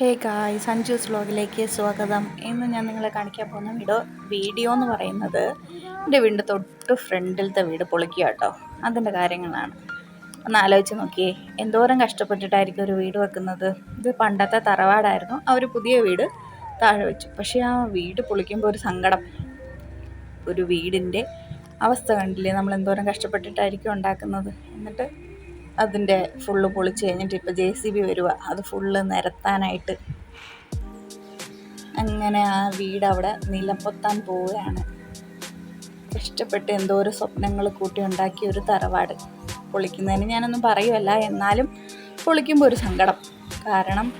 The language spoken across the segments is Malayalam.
ഹേ ഗായ് സഞ്ജൂസ് വ്ലോഗിലേക്ക് സ്വാഗതം. ഇന്ന് ഞാൻ നിങ്ങളെ കാണിക്കാൻ പോകുന്ന വീഡിയോ വീഡിയോ എന്ന് പറയുന്നത് എന്റെ വീടിന്റെ തൊട്ട് ഫ്രണ്ടിലത്തെ വീട് പൊളിക്കുക കേട്ടോ അതിന്റെ കാര്യങ്ങളാണ്. ഒന്ന് ആലോചിച്ച് നോക്കിയേ എന്തോരം കഷ്ടപ്പെട്ടിട്ടായിരിക്കും ഒരു വീട് വെക്കുന്നത്? ഇത് പണ്ടത്തെ തറവാടായിരുന്നു ആ ഒരു പുതിയ വീട് താഴെ വെച്ചു. പക്ഷേ ആ വീട് പൊളിക്കുമ്പോൾ ഒരു സങ്കടം. ഒരു വീടിന്റെ അവസ്ഥ കണ്ടില്ലേ നമ്മൾ എന്തോരം കഷ്ടപ്പെട്ടിട്ടായിരിക്കും ഉണ്ടാക്കുന്നത്? എന്നിട്ട് അതിന്റെ ഫുള്ള് പൊളിച്ച് കഴിഞ്ഞിട്ട് ഇപ്പോൾ ജെ സി ബി വരിക അത് ഫുള്ള് നിരത്താനായിട്ട്. അങ്ങനെ ആ വീട് അവിടെ നിലപ്പൊത്താൻ പോവുകയാണ്. കഷ്ടപ്പെട്ട് എന്തോ ഒരു സ്വപ്നങ്ങൾ കൂട്ടി ഉണ്ടാക്കിയ ഒരു തറവാട്. പൊളിക്കുന്നതിന് ഞാനൊന്നും പറയുമല്ല എന്നാലും പൊളിക്കുമ്പോൾ ഒരു സങ്കടം. കാരണം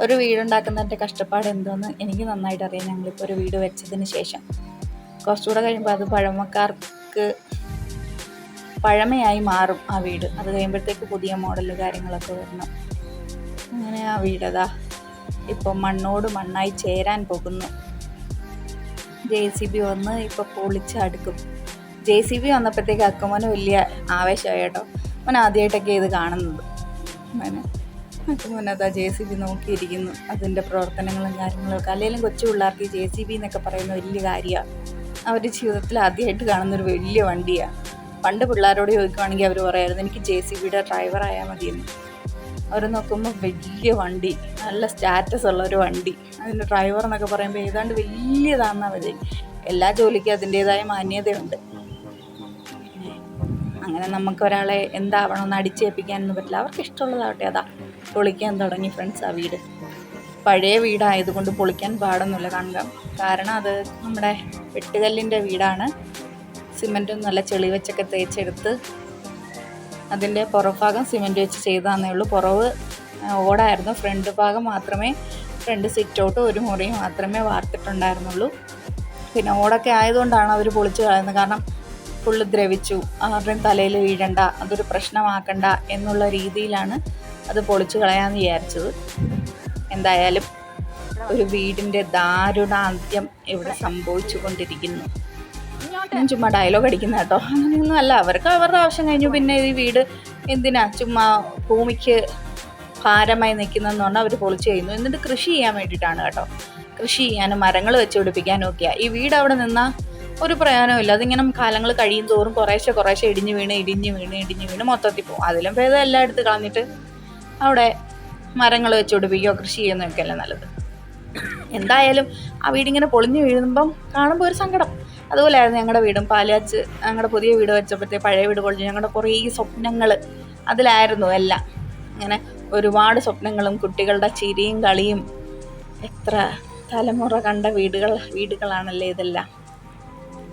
ഒരു വീടുണ്ടാക്കുന്നതിന്റെ കഷ്ടപ്പാട് എന്തോന്ന് എനിക്ക് നന്നായിട്ട് അറിയാം ഞങ്ങളിപ്പോൾ ഒരു വീട് വെച്ചതിന് ശേഷം. കുറച്ചുകൂടെ കഴിയുമ്പോൾ അത് പഴമക്കാർക്ക് പഴമയായി മാറും ആ വീട്. അത് കഴിയുമ്പോഴത്തേക്ക് പുതിയ മോഡൽ കാര്യങ്ങളൊക്കെ വരണം. അങ്ങനെ ആ വീടതാ ഇപ്പം മണ്ണോട് മണ്ണായി ചേരാൻ പോകുന്നു. ജെ സി ബി വന്ന് ഇപ്പോൾ പൊളിച്ചടുക്കും ജെ സി ബി വന്നപ്പോഴത്തേക്ക് അക്കുമോന് വലിയ ആവേശമായി കേട്ടോ. അവൻ ആദ്യമായിട്ടൊക്കെ ഇത് കാണുന്നത്. അങ്ങനെ അക്കുമോൻ ജെ സി ബി നോക്കിയിരിക്കുന്നു. അതിന്റെ പ്രവർത്തനങ്ങളും കാര്യങ്ങളൊക്കെ. അല്ലെങ്കിലും കൊച്ചു പിള്ളേർക്ക് ജെ സി ബി എന്നൊക്കെ പറയുന്ന വലിയ കാര്യമാണ്. അവരുടെ ജീവിതത്തിൽ ആദ്യമായിട്ട് കാണുന്നൊരു വലിയ വണ്ടിയാണ് പണ്ട് പിള്ളേരോട് ചോദിക്കുവാണെങ്കിൽ അവർ പറയായിരുന്നു എനിക്ക് ജെ സി ബിയുടെ ഡ്രൈവർ ആയാൽ മതിയെന്ന്. അവർ നോക്കുമ്പോൾ വലിയ വണ്ടി നല്ല സ്റ്റാറ്റസ് ഉള്ള ഒരു വണ്ടി. അതിന്റെ ഡ്രൈവർ എന്നൊക്കെ പറയുമ്പോൾ ഏതാണ്ട് വലിയതാണെന്നാണ് മതി എല്ലാ ജോലിക്കും അതിന്റേതായ മാന്യതയുണ്ട്. അങ്ങനെ നമുക്ക് ഒരാളെ എന്താവണമെന്ന് അടിച്ചേൽപ്പിക്കാനൊന്നും പറ്റില്ല. അവർക്ക് ഇഷ്ടമുള്ളതാവട്ടെ അതാ. പൊളിക്കാൻ തുടങ്ങി ഫ്രണ്ട്സ് ആ വീട്. പഴയ വീടായതുകൊണ്ട് പൊളിക്കാൻ പാടൊന്നുമില്ല. കാണുക കാരണം അത് നമ്മുടെ വെട്ടുകല്ലിന്റെ വീടാണ്. സിമന്റും നല്ല ചെളി വെച്ചൊക്കെ തേച്ചെടുത്ത് അതിന്റെ പുറഭാഗം സിമന്റ് വെച്ച് ചെയ്താന്നേ ഉള്ളൂ. പുറവ് ഓടായിരുന്നു. ഫ്രണ്ട് ഭാഗം മാത്രമേ ഫ്രണ്ട് സിറ്റൗട്ടും ഒരു മുറിയും മാത്രമേ വാർത്തിട്ടുണ്ടായിരുന്നുള്ളൂ. പിന്നെ ഓടൊക്കെ ആയതുകൊണ്ടാണ് അവർ പൊളിച്ചു കളയുന്നത്. കാരണം ഫുള്ള് ദ്രവിച്ചു. ആരുടെയും തലയിൽ വീഴണ്ട അതൊരു പ്രശ്നമാക്കണ്ട എന്നുള്ള രീതിയിലാണ് അത് പൊളിച്ചു കളയാമെന്ന് വിചാരിച്ചത്. എന്തായാലും ഒരു വീടിന്റെ ദാരുണാന്ത്യം ഇവിടെ സംഭവിച്ചു കൊണ്ടിരിക്കുന്നു ഞാൻ ചുമ്മാ ഡയലോഗ് അടിക്കുന്ന കേട്ടോ. അങ്ങനെയൊന്നും അല്ല. അവർക്ക് അവരുടെ ആവശ്യം കഴിഞ്ഞു. പിന്നെ ഈ വീട് എന്തിനാ ചുമ്മാ ഭൂമിക്ക് ഭാരമായി നിൽക്കുന്നതെന്ന് പറഞ്ഞാൽ അവർ പൊളിച്ചു ചെയ്യുന്നു. എന്നിട്ട് കൃഷി ചെയ്യാൻ വേണ്ടിയിട്ടാണ് കേട്ടോ. കൃഷി ചെയ്യാനും മരങ്ങൾ വെച്ച് പിടിപ്പിക്കാനും ഒക്കെയാണ് ഈ വീട് അവിടെ നിന്നാൽ ഒരു പ്രയോജനമില്ല അതിങ്ങനെ കാലങ്ങൾ കഴിയും തോറും കുറേശ്ശെ കുറേശ്ശെ ഇടിഞ്ഞു വീണ് ഇടിഞ്ഞു വീണ് ഇടിഞ്ഞു വീണ് മൊത്തത്തിൽ പോകും. അതിലും ഭേദം എല്ലാം എടുത്ത് കളഞ്ഞിട്ട് അവിടെ മരങ്ങൾ വെച്ച് പിടിപ്പിക്കുകയോ കൃഷി ചെയ്യുന്നതൊക്കെയല്ലേ നല്ലത്. എന്തായാലും ആ വീടിങ്ങനെ പൊളിഞ്ഞു വീഴുമ്പം കാണുമ്പോൾ ഒരു സങ്കടം. അതുപോലെയായിരുന്നു ഞങ്ങളുടെ വീടും. പാലാച്ച് ഞങ്ങളുടെ പുതിയ വീട് വെച്ചപ്പോഴത്തെ പഴയ വീട് പൊളിഞ്ഞു ഞങ്ങളുടെ കുറേ സ്വപ്നങ്ങൾ അതിലായിരുന്നു എല്ലാം. അങ്ങനെ ഒരുപാട് സ്വപ്നങ്ങളും കുട്ടികളുടെ ചിരിയും കളിയും എത്ര തലമുറ കണ്ട വീടുകൾ വീടുകളാണല്ലേ ഇതെല്ലാം.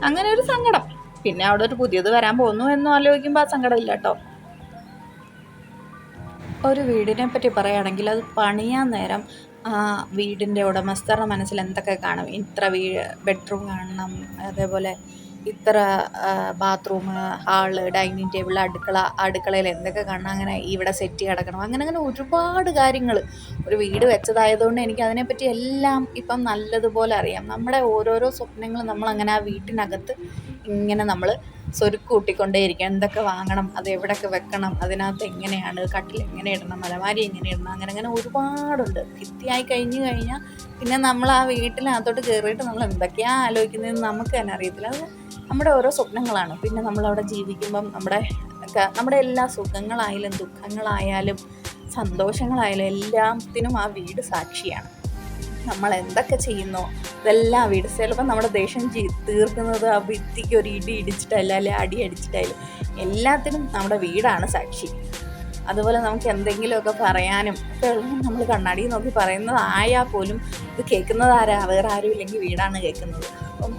അങ്ങനെ ഒരു സങ്കടം. പിന്നെ അവിടെ ഒരു പുതിയത് വരാൻ പോകുന്നു എന്ന് ആലോചിക്കുമ്പോൾ ആ സങ്കടമില്ല കേട്ടോ ഒരു വീടിനെ പറ്റി പറയുകയാണെങ്കിൽ അത് പണിയാൻ നേരം ആ വീടിന്റെ ഉടമസ്ഥരുടെ മനസ്സിൽ എന്തൊക്കെ കാണും? ഇത്ര വീ ബെഡ്റൂം കാണണം അതേപോലെ ഇത്ര ബാത്റൂം ഹാൾ ഡൈനിങ് ടേബിൾ അടുക്കള അടുക്കളയിൽ എന്തൊക്കെ കാണണം? അങ്ങനെ ഇവിടെ സെറ്റ് കിടക്കണം അങ്ങനെ അങ്ങനെ ഒരുപാട് കാര്യങ്ങൾ ഒരു വീട് വെച്ചതായതുകൊണ്ട് എനിക്ക് അതിനെപ്പറ്റി എല്ലാം ഇപ്പം നല്ലതുപോലെ അറിയാം. നമ്മുടെ ഓരോരോ സ്വപ്നങ്ങൾ നമ്മളങ്ങനെ ആ വീട്ടിനകത്ത് ഇങ്ങനെ നമ്മൾ സ്വരുക്കൂട്ടിക്കൊണ്ടേയിരിക്കുക എന്തൊക്കെ വാങ്ങണം അത് എവിടെയൊക്കെ വെക്കണം അതിനകത്ത് എങ്ങനെയാണ് കട്ടിൽ എങ്ങനെ ഇടണം അലമാരി എങ്ങനെ ഇടണം അങ്ങനെ അങ്ങനെ ഒരുപാടുണ്ട്. ഭിത്തിയായി കഴിഞ്ഞു കഴിഞ്ഞാൽ പിന്നെ നമ്മൾ ആ വീട്ടിനകത്തോട്ട് കയറിയിട്ട് നമ്മൾ എന്തൊക്കെയാണ് ആലോചിക്കുന്നതെന്ന് നമുക്ക് തന്നെ അറിയത്തില്ല. അത് നമ്മുടെ ഓരോ സ്വപ്നങ്ങളാണ്. പിന്നെ നമ്മളവിടെ ജീവിക്കുമ്പം നമ്മുടെ നമ്മുടെ എല്ലാ സുഖങ്ങളായാലും ദുഃഖങ്ങളായാലും സന്തോഷങ്ങളായാലും എല്ലാത്തിനും ആ വീട് സാക്ഷിയാണ്. നമ്മൾ എന്തൊക്കെ ചെയ്യുന്നു? ഇതെല്ലാം വീട് ചിലപ്പോൾ നമ്മുടെ ദേഷ്യം തീർക്കുന്നത് ആ ഭിത്തിക്ക് ഒരു ഇടി ഇടിച്ചിട്ടല്ല അല്ലെ അടി അടിച്ചിട്ടായാലും എല്ലാത്തിനും നമ്മുടെ വീടാണ് സാക്ഷി. അതുപോലെ നമുക്ക് എന്തെങ്കിലുമൊക്കെ പറയാനും ഒക്കെ നമ്മൾ കണ്ണാടി നോക്കി പറയുന്നതായാൽ പോലും ഇത് കേൾക്കുന്നത് ആരാ? വേറെ ആരും ഇല്ലെങ്കിൽ വീടാണ് കേൾക്കുന്നത്. അപ്പം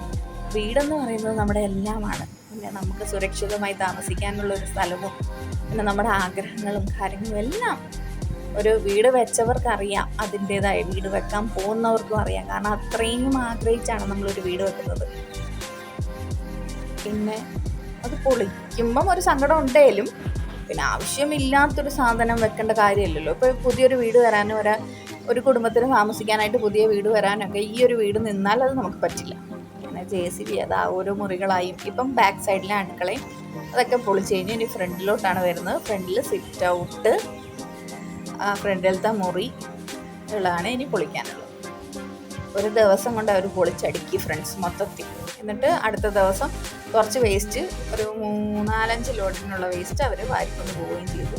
വീടെന്ന് പറയുന്നത് നമ്മുടെ എല്ലാമാണ്. പിന്നെ നമുക്ക് സുരക്ഷിതമായി താമസിക്കാനുള്ള ഒരു സ്ഥലവും പിന്നെ നമ്മുടെ ആഗ്രഹങ്ങളും കാര്യങ്ങളും എല്ലാം ഒരു വീട് വെച്ചവർക്കറിയാം അതിന്റേതായ വീട് വെക്കാൻ പോകുന്നവർക്കും അറിയാം. കാരണം അത്രയും ആഗ്രഹിച്ചാണ് നമ്മളൊരു വീട് വെക്കുന്നത്. പിന്നെ അത് പൊളിക്കുമ്പം ഒരു സങ്കടം ഉണ്ടേലും പിന്നെ ആവശ്യമില്ലാത്തൊരു സാധനം വെക്കേണ്ട കാര്യമല്ലല്ലോ. ഇപ്പോൾ പുതിയൊരു വീട് വരാനും ഒരു ഒരു കുടുംബത്തിന് താമസിക്കാനായിട്ട് പുതിയ വീട് വരാനൊക്കെ ഈ ഒരു വീട് നിന്നാൽ അത് നമുക്ക് പറ്റില്ല. പിന്നെ ജെ സി ബി അതാ ഓരോ മുറികളായും ഇപ്പം ബാക്ക് സൈഡിലെ അടുക്കളയും അതൊക്കെ പൊളിച്ച് കഴിഞ്ഞ് ഇനി ഫ്രണ്ടിലോട്ടാണ് വരുന്നത്. ഫ്രണ്ടിൽ സിറ്റ് ഔട്ട്. ആ ഫ്രണ്ടിലത്തെ മുറി ഉള്ളതാണ് ഇനി പൊളിക്കാനുള്ളത്. ഒരു ദിവസം കൊണ്ട് അവർ പൊളിച്ചടുക്കി ഫ്രണ്ട്സ് മൊത്തത്തിൽ. എന്നിട്ട് അടുത്ത ദിവസം കുറച്ച് വേസ്റ്റ് ഒരു മൂന്നാലഞ്ച് ലോഡിനുള്ള വേസ്റ്റ് അവർ വാരിക്കൊണ്ട് പോവുകയും ചെയ്തു.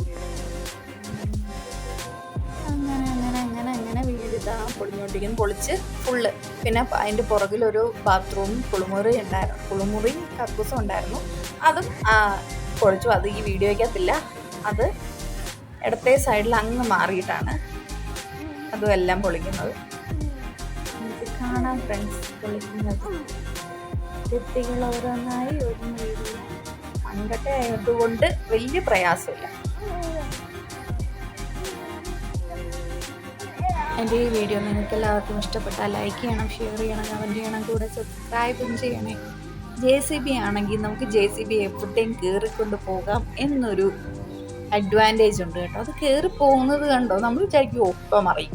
അങ്ങനെ അങ്ങനെ അങ്ങനെ അങ്ങനെ വീട് പൊളിഞ്ഞോണ്ടിരിക്കുന്നു. പൊളിച്ച് ഫുള്ള് പിന്നെ അതിന്റെ പുറകിലൊരു ബാത്റൂം കുളിമുറി ഉണ്ടായിരുന്നു. കുളിമുറിയും കക്കൂസും ഉണ്ടായിരുന്നു. അതും പൊളിച്ചു. അത് ഈ വീഡിയോയ്ക്കകത്തില്ല. അത് ഇടത്തെ സൈഡിൽ അങ്ങ് മാറിയിട്ടാണ് അതും എല്ലാം പൊളിക്കുന്നത് കാണാം ഫ്രണ്ട്സ് പൊളിക്കുന്നത്. ഓരോന്നായി ഒരു മൺകട്ട ആയതുകൊണ്ട് വലിയ പ്രയാസമില്ല. എന്റെ ഈ വീഡിയോ നിങ്ങൾക്ക് എല്ലാവർക്കും ഇഷ്ടപ്പെട്ടാൽ ലൈക്ക് ചെയ്യണം ഷെയർ ചെയ്യണം കമന്റ് ചെയ്യണം കൂടെ സബ്സ്ക്രൈബും ചെയ്യണേ. ജെ സി ബി ആണെങ്കിൽ നമുക്ക് ജെ സി ബി എപ്പോഴത്തേക്കും കയറിക്കൊണ്ട് പോകാം എന്നൊരു അഡ്വാന്റേജ് ഉണ്ട് കേട്ടോ. അത് കയറി പോകുന്നത് കണ്ടോ? നമ്മൾ വിചാരിക്കും ഒപ്പം അറിയും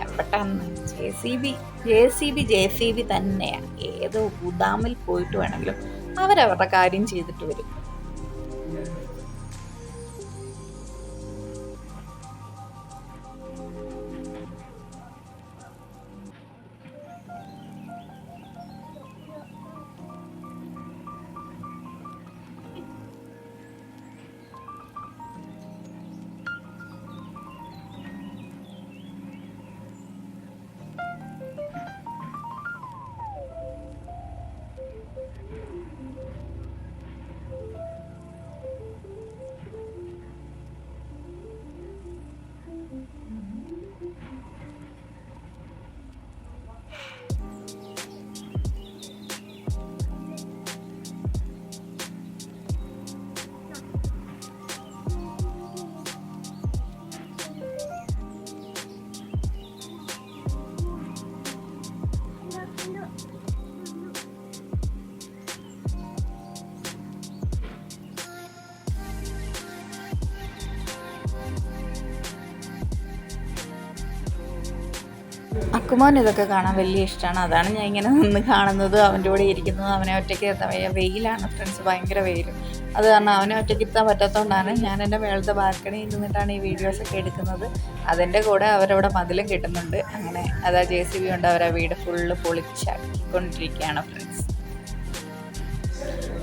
എവിടെന്ന് J C B J C B J C B തന്നെയാണ്. ഏതോ ഗുദാമിൽ പോയിട്ട് വേണമെങ്കിലും അവരവരുടെ കാര്യം ചെയ്തിട്ട് വരും. അക്കുമോൻ ഇതൊക്കെ കാണാൻ വലിയ ഇഷ്ടമാണ് അതാണ് ഞാൻ ഇങ്ങനെ നിന്ന് കാണുന്നത്. അവന്റെ കൂടെ ഇരിക്കുന്നത് അവനെ ഒറ്റയ്ക്ക് എത്താൻ വയ്യ. വെയിലാണ് ഫ്രണ്ട്സ് ഭയങ്കര വെയിൽ അത് കാരണം അവനെ ഒറ്റയ്ക്ക് ഇരുത്താൻ പറ്റാത്തതുകൊണ്ടാണ് ഞാൻ എന്റെ മേളത്തെ ബാൽക്കണിയിൽ നിന്നിട്ടാണ് ഈ വീഡിയോസൊക്കെ എടുക്കുന്നത്. അതിന്റെ കൂടെ അവരവിടെ മതിലും കിട്ടുന്നുണ്ട്. അങ്ങനെ അതാ ജെ സി ബി കൊണ്ട് അവരെ വീട് ഫുള്ള് പൊളിച്ചാക്കിക്കൊണ്ടിരിക്കുകയാണ് ഫ്രണ്ട്സ്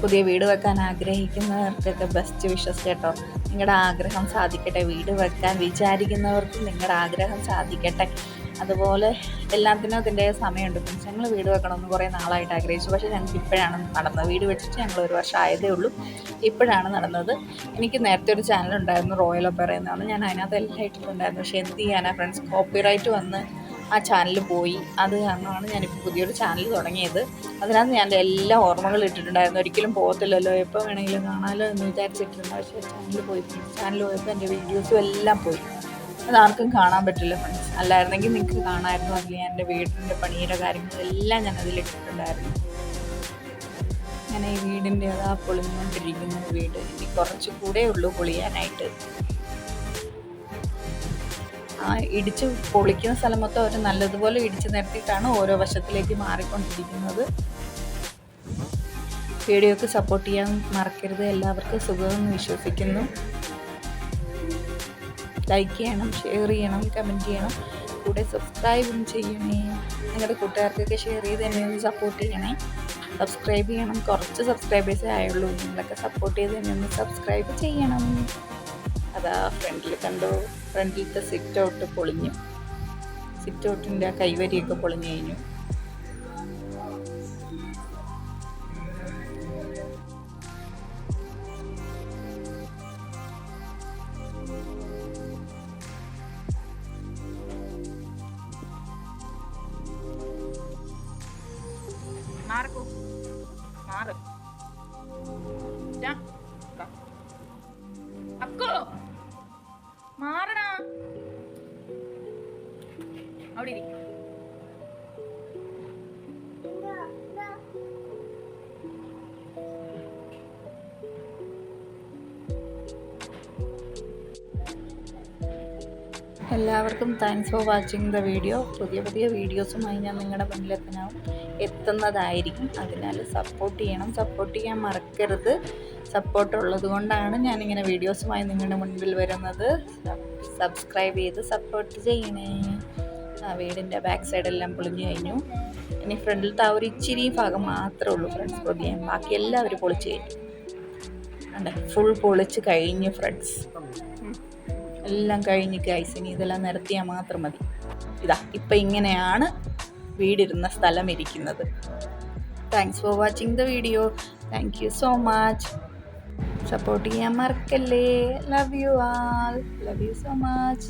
പുതിയ വീട് വെക്കാൻ ആഗ്രഹിക്കുന്നവർക്കൊക്കെ ബെസ്റ്റ് വിഷസ് കേട്ടോ. നിങ്ങളുടെ ആഗ്രഹം സാധിക്കട്ടെ. വീട് വെക്കാൻ വിചാരിക്കുന്നവർക്കും നിങ്ങളുടെ ആഗ്രഹം സാധിക്കട്ടെ. അതുപോലെ എല്ലാത്തിനും അതിന്റെ സമയമുണ്ട്. ഫ്രണ്ട്സ് ഞങ്ങൾ വീട് വെക്കണമെന്ന് കുറേ നാളായിട്ട് ആഗ്രഹിച്ചു. പക്ഷേ ഞങ്ങൾക്ക് ഇപ്പോഴാണ് നടന്നത്. വീട് വെച്ചിട്ട് ഞങ്ങൾ ഒരു വർഷം ആയതേ ഉള്ളൂ. ഇപ്പോഴാണ് നടന്നത്. എനിക്ക് നേരത്തെ ഒരു ചാനൽ ഉണ്ടായിരുന്നു റോയൽ ഒപ്പറ എന്നാണ്. ഞാൻ അതിനകത്ത് എല്ലാം ഇട്ടിട്ടുണ്ടായിരുന്നു പക്ഷേ എന്ത് ചെയ്യാനാ ഫ്രണ്ട്സ് കോപ്പിറൈറ്റ് വന്ന് ആ ചാനൽ പോയി. അത് കാരണമാണ് ഞാനിപ്പോൾ പുതിയൊരു ചാനൽ തുടങ്ങിയത്. അതിനകത്ത് ഞാൻ എല്ലാ ഓർമ്മകളും ഇട്ടിട്ടുണ്ടായിരുന്നു. ഒരിക്കലും പോകത്തില്ലല്ലോ. എപ്പോൾ വേണമെങ്കിലും കാണാമല്ലോ എന്ന് വിചാരിച്ചിട്ടുണ്ട് പക്ഷേ ചാനൽ പോയി. ചാനൽ പോയപ്പോൾ എന്റെ വീഡിയോസും എല്ലാം പോയി. അത് ആർക്കും കാണാൻ പറ്റില്ല ഫ്രണ്ട്സ് അല്ലായിരുന്നെങ്കിൽ നിങ്ങൾക്ക് കാണാമായിരുന്നു. അതിൽ ഞാൻ എന്റെ വീടിന്റെ പണിയുടെ കാര്യങ്ങളെല്ലാം ഞാൻ അതിലിട്ടിട്ടുണ്ടായിരുന്നു ഞാൻ ഈ വീടിന്റെ അതാ പൊളിഞ്ഞുകൊണ്ടിരിക്കുന്ന വീട്. ഇനി കുറച്ച് കൂടെ ഉള്ളൂ പൊളിയാനായിട്ട്. ആ ഇടിച്ച് പൊളിക്കുന്ന സ്ഥലം മൊത്തം അവർ നല്ലതുപോലെ ഇടിച്ച് നിരത്തിയിട്ടാണ് ഓരോ വശത്തിലേക്ക് മാറിക്കൊണ്ടിരിക്കുന്നത്. വീഡിയോക്ക് സപ്പോർട്ട് ചെയ്യാൻ മറക്കരുത്. എല്ലാവർക്കും സുഖമെന്ന് വിശ്വസിക്കുന്നു. ലൈക്ക് ചെയ്യണം ഷെയർ ചെയ്യണം കമന്റ് ചെയ്യണം. കൂടെ സബ്സ്ക്രൈബും ചെയ്യണേ. നിങ്ങളുടെ കൂട്ടുകാർക്കൊക്കെ ഷെയർ ചെയ്ത് എന്നെ ഒന്ന് സപ്പോർട്ട് ചെയ്യണേ. സബ്സ്ക്രൈബ് ചെയ്യണം. കുറച്ച് സബ്സ്ക്രൈബേഴ്സേ ആയുള്ളൂ. നിങ്ങളൊക്കെ സപ്പോർട്ട് ചെയ്ത് എന്നെ ഒന്ന് സബ്സ്ക്രൈബ് ചെയ്യണം. അതാ ഫ്രണ്ടിൽ കണ്ടോ? ഫ്രണ്ടിലത്തെ സിറ്റ് ഔട്ട് പൊളിഞ്ഞു. സിറ്റ് ഔട്ടിന്റെ കൈവരിയൊക്കെ പൊളിഞ്ഞു കഴിഞ്ഞു. അവിടെ ഇരിക്കും. എല്ലാവർക്കും thanks for watching the video പുതിയ പുതിയ വീഡിയോസുമായി ഞാൻ നിങ്ങളുടെ മുന്നിലെത്തനാവും. എത്തുന്നതായിരിക്കും. അതിനാൽ സപ്പോർട്ട് ചെയ്യണം. സപ്പോർട്ട് ചെയ്യാൻ മറക്കരുത്. സപ്പോർട്ട് ഉള്ളത് കൊണ്ടാണ് ഞാനിങ്ങനെ വീഡിയോസുമായി നിങ്ങളുടെ മുൻപിൽ വരുന്നത്. സബ്സ്ക്രൈബ് ചെയ്ത് സപ്പോർട്ട് ചെയ്യണേ. ആ വീടിന്റെ ബാക്ക് സൈഡെല്ലാം പൊളിഞ്ഞു കഴിഞ്ഞു. ഇനി ഫ്രണ്ടിലത്തെ ആ ഒരു ഇച്ചിരി ഭാഗം മാത്രമേ ഉള്ളൂ ഫ്രണ്ട്സ് പൊതിയാൻ ബാക്കി എല്ലാവരും പൊളിച്ച് കഴിഞ്ഞു. അതെ ഫുൾ പൊളിച്ച് കഴിഞ്ഞു ഫ്രണ്ട്സ്. എല്ലാം കഴിഞ്ഞ് ഗൈസ് ഇനി ഇതെല്ലാം നിരത്തിയാൽ മാത്രം മതി. ഇതാ ഇപ്പം ഇങ്ങനെയാണ് വീടിരുന്ന സ്ഥലം ഇരിക്കുന്നത്. Thanks for watching the video thank you so much support ചെയ്യാൻ മറക്കല്ലേ. Love you all love you so much